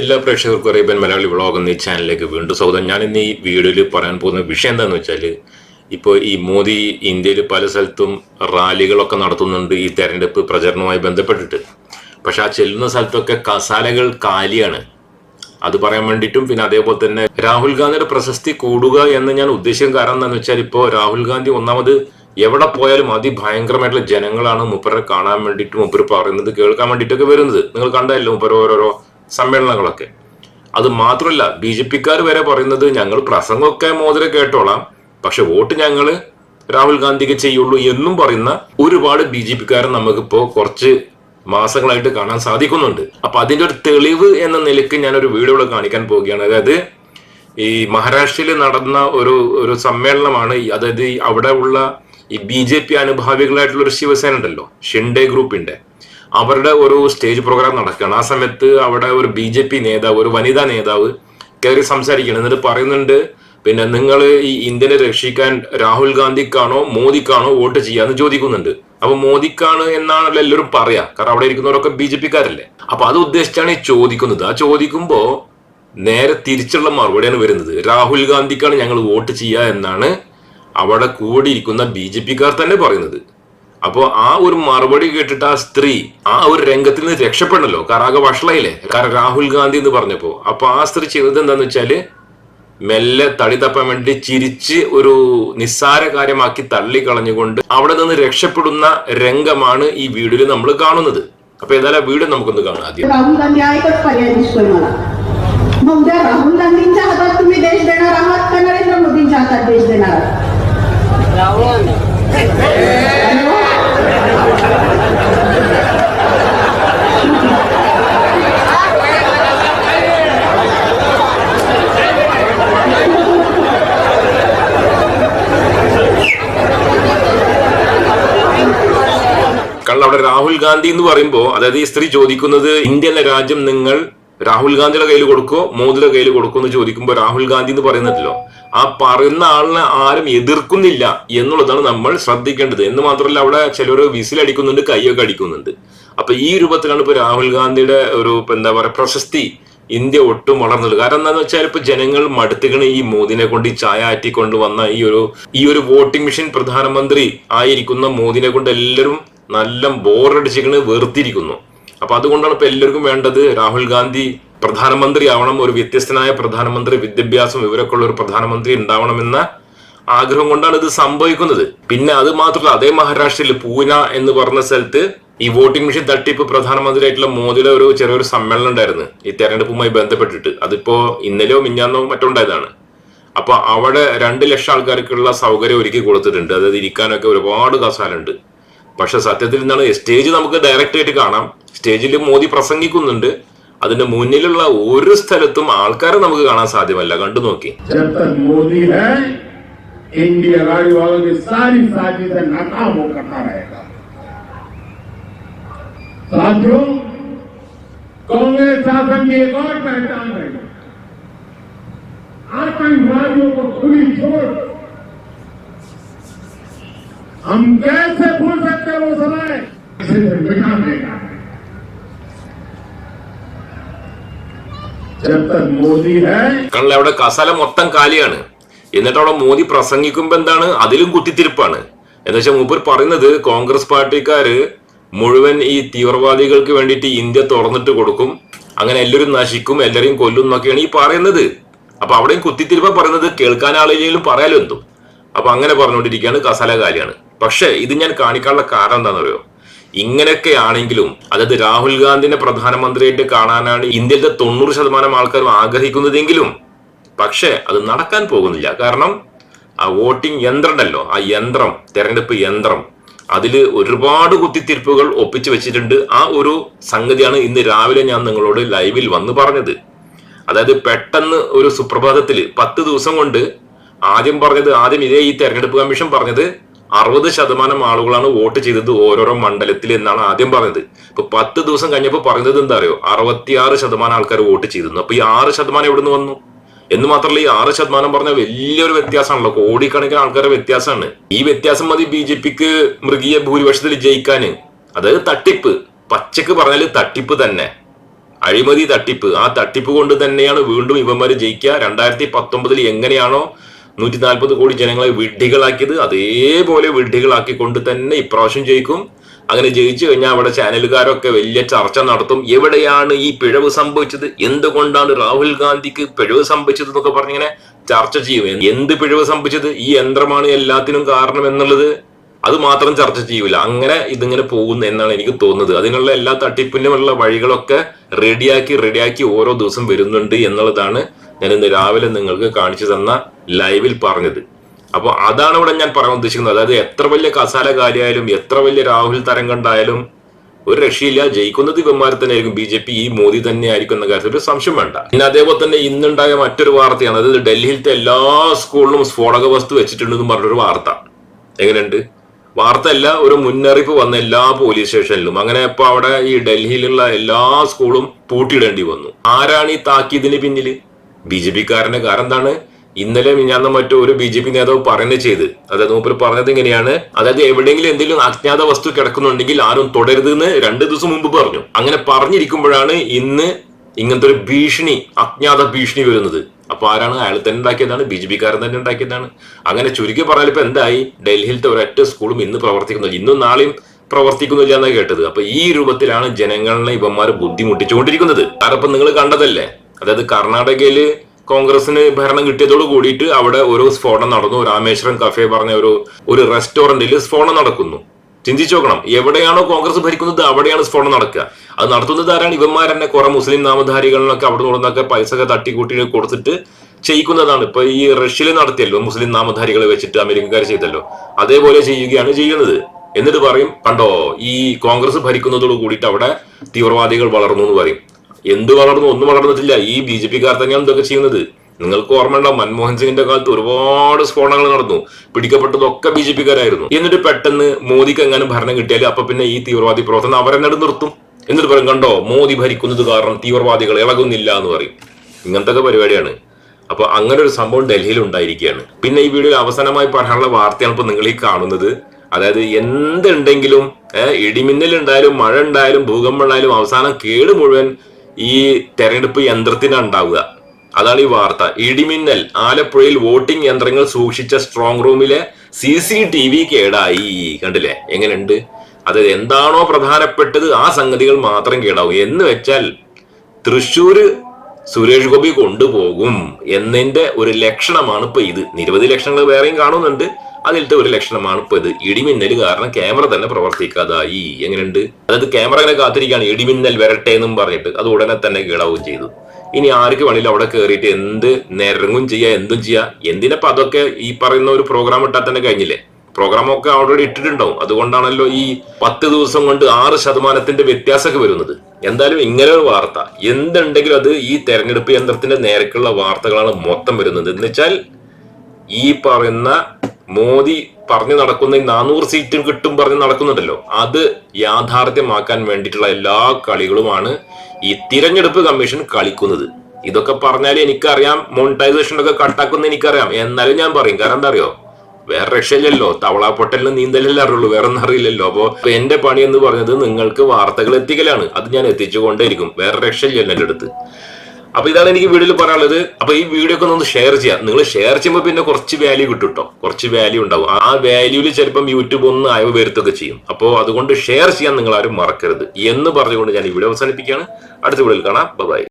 എല്ലാ പ്രേക്ഷകർക്കും Arabian Malayali vlog എന്ന ഈ ചാനലിലേക്ക് വീണ്ടും സ്വാഗതം. ഞാൻ ഇന്ന് ഈ വീഡിയോയിൽ പറയാൻ പോകുന്ന വിഷയം എന്താണെന്ന് വെച്ചാൽ ഇപ്പോൾ ഈ മോദി ഇന്ത്യയിൽ പല സ്ഥലത്തും റാലികളൊക്കെ നടത്തുന്നുണ്ട് ഈ തെരഞ്ഞെടുപ്പ് പ്രചരണവുമായി ബന്ധപ്പെട്ടിട്ട്. പക്ഷെ ആ ചെല്ലുന്ന സ്ഥലത്തൊക്കെ കസാലകൾ കാലിയാണ്. അത് പറയാൻ വേണ്ടിയിട്ടും പിന്നെ അതേപോലെ തന്നെ രാഹുൽ ഗാന്ധിയുടെ പ്രശസ്തി കൂടുക എന്ന് ഞാൻ ഉദ്ദേശിക്കും കാരണം എന്താണെന്ന് വെച്ചാൽ ഇപ്പോൾ രാഹുൽ ഗാന്ധി ഒന്നാമത് എവിടെ പോയാലും അതിഭയങ്കരമായിട്ടുള്ള ജനങ്ങളാണ് മുപ്പരെ കാണാൻ വേണ്ടിയിട്ട് മുപ്പര് പറയുന്നത് കേൾക്കാൻ വേണ്ടിയിട്ടൊക്കെ വരുന്നത്. നിങ്ങൾ കണ്ടല്ലോ മുപ്പര് ഓരോരോ സമ്മേളനങ്ങളൊക്കെ. അത് മാത്രമല്ല ബി ജെ പിക്കാർ വരെ പറയുന്നത് ഞങ്ങൾ പ്രസംഗമൊക്കെ മോതിരം കേട്ടോളാം പക്ഷെ വോട്ട് ഞങ്ങൾ രാഹുൽ ഗാന്ധിക്ക് ചെയ്യുള്ളൂ എന്നും പറയുന്ന ഒരുപാട് ബി ജെ പിക്കാരൻ നമുക്കിപ്പോ കുറച്ച് മാസങ്ങളായിട്ട് കാണാൻ സാധിക്കുന്നുണ്ട്. അപ്പൊ അതിന്റെ ഒരു തെളിവ് എന്ന നിലയ്ക്ക് ഞാൻ ഒരു വീഡിയോ ഇവിടെ കാണിക്കാൻ പോവുകയാണ്. അതായത് ഈ മഹാരാഷ്ട്രയിൽ നടന്ന ഒരു ഒരു സമ്മേളനമാണ്. അതായത് അവിടെ ഉള്ള ഈ ബി ജെ പി അനുഭാവികളായിട്ടുള്ള ഒരു ശിവസേന ഉണ്ടല്ലോ ഷിൻഡെ ഗ്രൂപ്പിന്റെ അവരുടെ ഒരു സ്റ്റേജ് പ്രോഗ്രാം നടക്കുകയാണ്. ആ സമയത്ത് അവിടെ ഒരു ബി ജെ പി നേതാവ് ഒരു വനിതാ നേതാവ് കയറി സംസാരിക്കണം എന്നിട്ട് പറയുന്നുണ്ട് പിന്നെ നിങ്ങൾ ഈ ഇന്ത്യനെ രക്ഷിക്കാൻ രാഹുൽ ഗാന്ധിക്കാണോ മോദിക്കാണോ വോട്ട് ചെയ്യാന്ന് ചോദിക്കുന്നുണ്ട്. അപ്പൊ മോദിക്കാണ് എന്നാണല്ലോ എല്ലാവരും പറയാ. കാരണം അവിടെ ഇരിക്കുന്നവരൊക്കെ ബി ജെ പിക്കാരല്ലേ അപ്പൊ അത് ഉദ്ദേശിച്ചാണ് ഈ ചോദിക്കുന്നത്. ആ ചോദിക്കുമ്പോ നേരെ തിരിച്ചുള്ള മറുപടിയാണ് വരുന്നത്. രാഹുൽ ഗാന്ധിക്കാണ് ഞങ്ങൾ വോട്ട് ചെയ്യുക എന്നാണ് അവിടെ കൂടിയിരിക്കുന്ന ബി ജെ പിക്കാർ തന്നെ പറയുന്നത്. അപ്പോൾ ആ ഒരു മറുപടി കേട്ടിട്ട് ആ സ്ത്രീ ആ ഒരു രംഗത്തിൽ നിന്ന് രക്ഷപ്പെടണല്ലോ കാരണം ആകെ വഷളയില്ലേ കാരണം രാഹുൽ ഗാന്ധി എന്ന് പറഞ്ഞപ്പോ അപ്പൊ ആ സ്ത്രീ ചെയ്തത് എന്താന്ന് വെച്ചാല് മെല്ലെ തടി തപ്പാൻ വേണ്ടി ചിരിച്ച് ഒരു നിസ്സാര കാര്യമാക്കി തള്ളിക്കളഞ്ഞുകൊണ്ട് അവിടെ നിന്ന് രക്ഷപ്പെടുന്ന രംഗമാണ് ഈ വീഡിയോയിൽ നമ്മൾ കാണുന്നത് അപ്പൊ ഏതായാലും ആ വീഡിയോ നമുക്കൊന്ന് കാണാം ആദ്യം राहुल गांधी हा एकच पर्याय दिसतोय मला मग उद्या राहुल गांधींच्या हातात तुम्ही देश देणार आहात का नरेंद्र मोदींच्या हातात देश देणार आहात കാരണം അവിടെ രാഹുൽ ഗാന്ധി എന്ന് പറയുമ്പോൾ അതായത് ഈ സ്ത്രീ ചോദിക്കുന്നത് ഇന്ത്യ എന്ന രാജ്യം നിങ്ങൾ രാഹുൽ ഗാന്ധിയുടെ കയ്യിൽ കൊടുക്കോ? മോദിയുടെ കയ്യിൽ കൊടുക്കോ എന്ന് ചോദിക്കുമ്പോൾ രാഹുൽ ഗാന്ധി എന്ന് പറയുന്നുണ്ടല്ലോ ആ പറയുന്ന ആളിനെ ആരും എതിർക്കുന്നില്ല എന്നുള്ളതാണ് നമ്മൾ ശ്രദ്ധിക്കേണ്ടത്. എന്ന് മാത്രമല്ല അവിടെ ചിലർ വിസിലടിക്കുന്നുണ്ട് കൈയൊക്കെ അടിക്കുന്നുണ്ട്. അപ്പൊ ഈ രൂപത്തിലാണ് ഇപ്പൊ രാഹുൽ ഗാന്ധിയുടെ ഒരു എന്താ പറയുക പ്രശസ്തി ഇന്ത്യ ഒട്ടും വളർന്നത്. കാരണം എന്താണെന്ന് വെച്ചാൽ ഇപ്പൊ ജനങ്ങൾ മടുത്തുകണ് ഈ മോദിനെ കൊണ്ട് ഈ ചായ ആറ്റിക്കൊണ്ട് വന്ന ഈ ഒരു ഈ ഒരു വോട്ടിംഗ് മെഷീൻ പ്രധാനമന്ത്രി ആയിരിക്കുന്ന മോദിനെ കൊണ്ട് എല്ലാവരും നല്ല ബോറടിച്ചിരിക്കണ് വെറുത്തിരിക്കുന്നു. അപ്പൊ അതുകൊണ്ടാണ് ഇപ്പൊ എല്ലാവർക്കും വേണ്ടത് രാഹുൽ ഗാന്ധി പ്രധാനമന്ത്രി ആവണം ഒരു വ്യത്യസ്തനായ പ്രധാനമന്ത്രി വിദ്യാഭ്യാസം ഇവരൊക്കെ ഉള്ള ഒരു പ്രധാനമന്ത്രി ഉണ്ടാവണമെന്ന ആഗ്രഹം കൊണ്ടാണ് ഇത് സംഭവിക്കുന്നത്. പിന്നെ അത് മാത്രമല്ല അതേ മഹാരാഷ്ട്രയിൽ പൂന എന്ന് പറഞ്ഞ സ്ഥലത്ത് ഈ വോട്ടിംഗ് മെഷീൻ തട്ടിപ്പ് പ്രധാനമന്ത്രിയായിട്ടുള്ള മോദിയുടെ ഒരു ചെറിയൊരു സമ്മേളനം ഉണ്ടായിരുന്നു. ഈ തെരഞ്ഞെടുപ്പുമായി ബന്ധപ്പെട്ടിട്ട്. അതിപ്പോ ഇന്നലെയോ മിഞ്ഞാന്നോ മറ്റോ ഉണ്ടായതാണ്. അപ്പൊ അവിടെ രണ്ട് ലക്ഷം ആൾക്കാർക്കുള്ള സൗകര്യം ഒരുക്കി കൊടുത്തിട്ടുണ്ട്. അതായത് ഇരിക്കാനൊക്കെ ഒരുപാട് കസാലുണ്ട്. പക്ഷെ സത്യത്തിൽ എന്താണ് സ്റ്റേജ് നമുക്ക് ഡയറക്റ്റ് ആയിട്ട് കാണാം സ്റ്റേജിൽ മോദി പ്രസംഗിക്കുന്നുണ്ട് അതിന്റെ മുന്നിലുള്ള ഒരു സ്ഥലത്തും ആൾക്കാരെ നമുക്ക് കാണാൻ സാധ്യമല്ല കണ്ടു നോക്കി जब तक मोदी है इंडिया गाड़ी वालों की सारी साजिशें नाकाम हो करता रहेगा साथियों कांग्रेस शासन की एक और पहचान है आतंकवादियों को खुली छोड़ हम कैसे भूल सकते हैं वो समय इसे मिटा देगा जब तक मोदी है കാരണം അവിടെ കസാല മൊത്തം കാലിയാണ് എന്നിട്ട് അവിടെ മോദി പ്രസംഗിക്കുമ്പോ എന്താണ് അതിലും കുത്തിത്തിരിപ്പാണ് എന്ന് വെച്ചാൽ മൂപ്പർ പറയുന്നത് കോൺഗ്രസ് പാർട്ടിക്കാര് മുഴുവൻ ഈ തീവ്രവാദികൾക്ക് വേണ്ടിയിട്ട് ഇന്ത്യ തുറന്നിട്ട് കൊടുക്കും അങ്ങനെ എല്ലാവരും നശിക്കും എല്ലാവരെയും കൊല്ലും എന്നൊക്കെയാണ് ഈ പറയുന്നത് അപ്പൊ അവിടെയും കുത്തിത്തിരിപ്പ പറയുന്നത് കേൾക്കാൻ ആളില്ലെങ്കിലും പറയാലോ എന്തും അപ്പൊ അങ്ങനെ പറഞ്ഞുകൊണ്ടിരിക്കുകയാണ് കസാല കാലിയാണ് പക്ഷെ ഇത് ഞാൻ കാണിക്കാനുള്ള കാരണം എന്താണെന്നറിയോ? ഇങ്ങനെയൊക്കെ ആണെങ്കിലും അതായത് രാഹുൽ ഗാന്ധിനെ പ്രധാനമന്ത്രിയായിട്ട് കാണാനാണ് ഇന്ത്യയിലെ തൊണ്ണൂറ് ശതമാനം ആൾക്കാരും ആഗ്രഹിക്കുന്നതെങ്കിലും പക്ഷേ അത് നടക്കാൻ പോകുന്നില്ല. കാരണം ആ വോട്ടിംഗ് യന്ത്രം ആ യന്ത്രം തെരഞ്ഞെടുപ്പ് യന്ത്രം അതിൽ ഒരുപാട് കുത്തിത്തിരിപ്പുകൾ ഒപ്പിച്ചു വെച്ചിട്ടുണ്ട്. ആ ഒരു സംഗതിയാണ് ഇന്ന് രാവിലെ ഞാൻ നിങ്ങളോട് ലൈവിൽ വന്ന് പറഞ്ഞത്. അതായത് പെട്ടെന്ന് ഒരു സുപ്രഭാതത്തിൽ പത്ത് ദിവസം കൊണ്ട് ആദ്യം പറഞ്ഞത് ആദ്യം ഇതേ ഈ തെരഞ്ഞെടുപ്പ് കമ്മീഷൻ പറഞ്ഞത് അറുപത് ശതമാനം ആളുകളാണ് വോട്ട് ചെയ്തത് ഓരോരോ മണ്ഡലത്തിൽ എന്നാണ് ആദ്യം പറഞ്ഞത്. ഇപ്പൊ പത്ത് ദിവസം കഴിഞ്ഞപ്പോൾ പറഞ്ഞത് എന്താ അറിയോ അറുപത്തിയാറ് ശതമാനം ആൾക്കാർ വോട്ട് ചെയ്തിരുന്നു. അപ്പൊ ഈ ആറ് ശതമാനം എവിടുന്ന് വന്നു? എന്ന് മാത്രമല്ല ഈ ആറ് ശതമാനം പറഞ്ഞ വലിയൊരു വ്യത്യാസമാണല്ലോ. കോടിക്കണക്കിന് ആൾക്കാരുടെ വ്യത്യാസമാണ്. ഈ വ്യത്യാസം മതി ബി ജെ പിക്ക് മൃഗീയ ഭൂരിപക്ഷത്തിൽ ജയിക്കാന്. അതായത് തട്ടിപ്പ്. പച്ചക്ക് പറഞ്ഞാൽ തട്ടിപ്പ് തന്നെ. അഴിമതി തട്ടിപ്പ്. ആ തട്ടിപ്പ് കൊണ്ട് തന്നെയാണ് വീണ്ടും ഇവന്മാര് ജയിക്കുക. രണ്ടായിരത്തി പത്തൊമ്പതിൽ എങ്ങനെയാണോ നൂറ്റി നാൽപ്പത് കോടി ജനങ്ങളെ വിഡ്ഢികളാക്കിയത് അതേപോലെ വിഡ്ഢികളാക്കിക്കൊണ്ട് തന്നെ ഇപ്രാവശ്യം ജയിക്കും. അങ്ങനെ ജയിച്ചു കഴിഞ്ഞാൽ അവിടെ ചാനലുകാരൊക്കെ വലിയ ചർച്ച നടത്തും. എവിടെയാണ് ഈ പിഴവ് സംഭവിച്ചത്? എന്തുകൊണ്ടാണ് രാഹുൽ ഗാന്ധിക്ക് പിഴവ് സംഭവിച്ചത് എന്നൊക്കെ പറഞ്ഞിങ്ങനെ ചർച്ച ചെയ്യും. എന്ത് പിഴവ് സംഭവിച്ചത്? ഈ യന്ത്രമാണ് എല്ലാത്തിനും കാരണം എന്നുള്ളത് അത് മാത്രം ചർച്ച ചെയ്യൂല. അങ്ങനെ ഇതിങ്ങനെ പോകുന്നു എന്നാണ് എനിക്ക് തോന്നുന്നത്. അതിനുള്ള എല്ലാ തട്ടിപ്പിനുമുള്ള വഴികളൊക്കെ റെഡിയാക്കി റെഡിയാക്കി ഓരോ ദിവസം വരുന്നുണ്ട് എന്നുള്ളതാണ് ഞാൻ ഇന്ന് രാവിലെ നിങ്ങൾക്ക് കാണിച്ചു തന്ന ലൈവിൽ പറഞ്ഞത്. അപ്പൊ അതാണ് ഇവിടെ ഞാൻ പറയാൻ ഉദ്ദേശിക്കുന്നത്. അതായത് എത്ര വലിയ കസാല കാര്യമായാലും എത്ര വലിയ രാഹുൽ തരം കണ്ടായാലും ഒരു രക്ഷയില്ല. ജയിക്കുന്നത് ഇവന്മാർ തന്നെ ആയിരിക്കും ബി ജെ പി ഈ മോദി തന്നെ ആയിരിക്കും എന്ന കാര്യത്തിൽ ഒരു സംശയം വേണ്ട. പിന്നെ അതേപോലെ തന്നെ ഇന്നുണ്ടായ മറ്റൊരു വാർത്തയാണ്. അതായത് ഡൽഹിയിലത്തെ എല്ലാ സ്കൂളിലും സ്ഫോടക വസ്തു വെച്ചിട്ടുണ്ടെന്ന് പറഞ്ഞൊരു വാർത്ത. എങ്ങനെയുണ്ട്? വാർത്ത അല്ല ഒരു മുന്നറിയിപ്പ് വന്ന എല്ലാ പോലീസ് സ്റ്റേഷനിലും. അങ്ങനെ ഇപ്പൊ അവിടെ ഈ ഡൽഹിയിലുള്ള എല്ലാ സ്കൂളും പൂട്ടിയിടേണ്ടി വന്നു. ആരാണ് ഈ താക്കീതിന് പിന്നിൽ? ബി ജെ പിക്കാരന്റെ കാരണം എന്താണ് ഇന്നലെ മിഞ്ഞാന്ന മറ്റോ ഒരു ബി ജെ പി നേതാവ് പറയുന്നത് ചെയ്ത്. അതായത് മൂപ്പർ പറഞ്ഞത് ഇങ്ങനെയാണ്. അതായത് എവിടെയെങ്കിലും എന്തെങ്കിലും അജ്ഞാത വസ്തു കിടക്കുന്നുണ്ടെങ്കിൽ ആരും തുടരുത് എന്ന് രണ്ട് ദിവസം മുമ്പ് പറഞ്ഞു. അങ്ങനെ പറഞ്ഞിരിക്കുമ്പോഴാണ് ഇന്ന് ഇങ്ങനത്തെ ഒരു ഭീഷണി അജ്ഞാത ഭീഷണി വരുന്നത്. അപ്പൊ ആരാണ്? അയാൾ തന്നെ ഉണ്ടാക്കിയതാണ് ബി ജെ പിക്കാരൻ തന്നെ ഉണ്ടാക്കിയതാണ്. അങ്ങനെ ചുരുക്കി പറഞ്ഞാൽ ഇപ്പൊ എന്തായി? ഡൽഹിയിലത്തെ ഒരൊറ്റ സ്കൂളും ഇന്ന് പ്രവർത്തിക്കുന്നില്ല. ഇന്നും നാളെയും പ്രവർത്തിക്കുന്നില്ല എന്നാണ് കേട്ടത്. അപ്പൊ ഈ രൂപത്തിലാണ് ജനങ്ങളെ ഇവന്മാർ ബുദ്ധിമുട്ടിച്ചുകൊണ്ടിരിക്കുന്നത്. കാരണം ഇപ്പൊ നിങ്ങൾ കണ്ടതല്ലേ? അതായത് കർണാടകയിൽ കോൺഗ്രസിന് ഭരണം കിട്ടിയതോട് കൂടിയിട്ട് അവിടെ ഒരു സ്ഫോടനം നടന്നു. രാമേശ്വരം കഫേ പറഞ്ഞ ഒരു ഒരു റെസ്റ്റോറന്റിൽ സ്ഫോടനം നടക്കുന്നു. ചിന്തിച്ചു നോക്കണം. എവിടെയാണോ കോൺഗ്രസ് ഭരിക്കുന്നത് അവിടെയാണ് സ്ഫോടനം നടക്കുക. അത് നടത്തുന്നത് ആരാണ്? ഇവന്മാർ തന്നെ കുറെ മുസ്ലിം നാമധാരികളിലൊക്കെ അവിടെ നിന്നൊക്കെ പൈസ ഒക്കെ തട്ടിക്കൂട്ടി കൊടുത്തിട്ട് ചെയ്യിക്കുന്നതാണ്. ഇപ്പൊ ഈ റഷ്യയിൽ നടത്തിയല്ലോ മുസ്ലിം നാമധാരികളെ വെച്ചിട്ട് അമേരിക്കക്കാർ ചെയ്തല്ലോ. അതേപോലെ ചെയ്യുകയാണ് ചെയ്യുന്നത്. എന്നിട്ട് പറയും കണ്ടോ ഈ കോൺഗ്രസ് ഭരിക്കുന്നതോട് കൂടിയിട്ട് അവിടെ തീവ്രവാദികൾ വളർന്നു എന്ന് പറയും. എന്ത് വളർന്നു ഒന്നും വളർന്നിട്ടില്ല. ഈ ബി ജെ പിക്കാർ തന്നെയാണ് ഇതൊക്കെ ചെയ്യുന്നത്? നിങ്ങൾക്ക് ഓർമ്മയുണ്ടാവും മൻമോഹൻ സിംഗിന്റെ കാലത്ത് ഒരുപാട് സ്ഫോടനങ്ങൾ നടന്നു. പിടിക്കപ്പെട്ടതൊക്കെ ബി ജെ പിക്കാരായിരുന്നു. എന്നിട്ട് പെട്ടെന്ന് മോദിക്ക് എങ്ങാനും ഭരണം കിട്ടിയാൽ അപ്പൊ പിന്നെ ഈ തീവ്രവാദി പ്രവർത്തനം അവരെന്നോട് നിർത്തും. എന്നിട്ട് പറയും കണ്ടോ മോദി ഭരിക്കുന്നത് കാരണം തീവ്രവാദികൾ ഇളകുന്നില്ല എന്ന് പറയും. ഇങ്ങനത്തെ പരിപാടിയാണ്. അപ്പൊ അങ്ങനെ ഒരു സംഭവം ഡൽഹിയിൽ ഉണ്ടായിരിക്കുകയാണ്. പിന്നെ ഈ വീഡിയോയിൽ അവസാനമായി പറയാനുള്ള വാർത്തയാണ് ഇപ്പൊ നിങ്ങൾ ഈ കാണുന്നത്. അതായത് എന്തുണ്ടെങ്കിലും ഇടിമിന്നൽ ഉണ്ടായാലും മഴ ഉണ്ടായാലും ഭൂകമ്പം ഉണ്ടായാലും അവസാനം കേട് മുഴുവൻ ഈ തെരഞ്ഞെടുപ്പ് യന്ത്രത്തിന് ഉണ്ടാവുക. അതാണ് ഈ വാർത്ത. ഇടിമിന്നൽ ആലപ്പുഴയിൽ വോട്ടിംഗ് യന്ത്രങ്ങൾ സൂക്ഷിച്ച സ്ട്രോങ് റൂമിലെ സി സി ടി വി കേടായി. കണ്ടില്ലേ? എങ്ങനെയുണ്ട്? അതായത് എന്താണോ പ്രധാനപ്പെട്ടത് ആ സംഗതികൾ മാത്രം കേടാവും. എന്ന് വെച്ചാൽ തൃശ്ശൂര് സുരേഷ് ഗോപി കൊണ്ടുപോകും എന്നതിന്റെ ഒരു ലക്ഷണമാണ് ഇപ്പൊ ഇത്. നിരവധി ലക്ഷണങ്ങൾ വേറെയും കാണുന്നുണ്ട്. അതിലത്തെ ഒരു ലക്ഷണമാണ് ഇപ്പൊ ഇത്. ഇടിമിന്നൽ കാരണം ക്യാമറ തന്നെ പ്രവർത്തിക്കാതായി. എങ്ങനെയുണ്ട്? അതായത് ക്യാമറ ഇങ്ങനെ കാത്തിരിക്കുകയാണ്. ഇടിമിന്നൽ വരട്ടെ എന്നും പറഞ്ഞിട്ട് അത് ഉടനെ തന്നെ കേളാവും ചെയ്തു. ഇനി ആർക്ക് വേണമെങ്കിലും അവിടെ കയറിയിട്ട് എന്ത് നിരങ്ങും ചെയ്യാ എന്തും ചെയ്യാ? എന്തിനപ്പൊ അതൊക്കെ ഈ പറയുന്ന ഒരു പ്രോഗ്രാം ഇട്ടാൽ തന്നെ കഴിഞ്ഞില്ലേ? പ്രോഗ്രാം ഒക്കെ ഓൾറെഡി ഇട്ടിട്ടുണ്ടാവും. അതുകൊണ്ടാണല്ലോ ഈ പത്ത് ദിവസം കൊണ്ട് ആറ് ശതമാനത്തിന്റെ വ്യത്യാസമൊക്കെ വരുന്നത്. എന്തായാലും ഇങ്ങനെ ഒരു വാർത്ത. എന്തുണ്ടെങ്കിലും അത് ഈ തെരഞ്ഞെടുപ്പ് യന്ത്രത്തിന്റെ നേരക്കുള്ള വാർത്തകളാണ് മൊത്തം വരുന്നത്. എന്ന് വെച്ചാൽ ഈ പറയുന്ന മോദി പറഞ്ഞു നടക്കുന്ന ഈ നാനൂറ് സീറ്റും കിട്ടും പറഞ്ഞ് നടക്കുന്നുണ്ടല്ലോ. അത് യാഥാർത്ഥ്യമാക്കാൻ വേണ്ടിയിട്ടുള്ള എല്ലാ കളികളുമാണ് ഈ തിരഞ്ഞെടുപ്പ് കമ്മീഷൻ കളിക്കുന്നത്. ഇതൊക്കെ പറഞ്ഞാൽ എനിക്കറിയാം മോണിറ്റൈസേഷൻ ഒക്കെ കട്ടാക്കുന്ന എനിക്കറിയാം. എന്നാലും ഞാൻ പറയും. കാരണം എന്താ അറിയോ? വേറെ രക്ഷയില്ലല്ലോ. തവള പൊട്ടലിന് നീന്തലല്ലേ അറിയുള്ളൂ. വേറെ ഒന്നും അറിയില്ലല്ലോ. അപ്പോ ഇപ്പൊ എന്റെ പണി എന്ന് പറഞ്ഞത് നിങ്ങൾക്ക് വാർത്തകൾ എത്തിക്കലാണ്. അത് ഞാൻ എത്തിച്ചുകൊണ്ടേയിരിക്കും. വേറെ രക്ഷയില്ലല്ലോ എന്റെ അടുത്ത്. അപ്പൊ ഇതാണ് എനിക്ക് വീഡിയോയിൽ പറയാനുള്ളത്. അപ്പൊ ഈ വീഡിയോ ഒക്കെ ഒന്ന് ഷെയർ ചെയ്യാം. നിങ്ങൾ ഷെയർ ചെയ്യുമ്പോൾ പിന്നെ കുറച്ച് വാല്യൂ കിട്ടും കേട്ടോ കുറച്ച് വാല്യൂ ഉണ്ടാവും. ആ വാല്യൂൽ ചിലപ്പം യൂട്യൂബ് ഒന്ന് അയവ് വരുത്തൊക്കെ ചെയ്യും. അപ്പോൾ അതുകൊണ്ട് ഷെയർ ചെയ്യാൻ നിങ്ങൾ ആരും മറക്കരുത് എന്ന് പറഞ്ഞുകൊണ്ട് ഞാൻ ഈ വീഡിയോ അവസാനിപ്പിക്കുകയാണ്. അടുത്ത വീഡിയോയിൽ കാണാം. ബൈ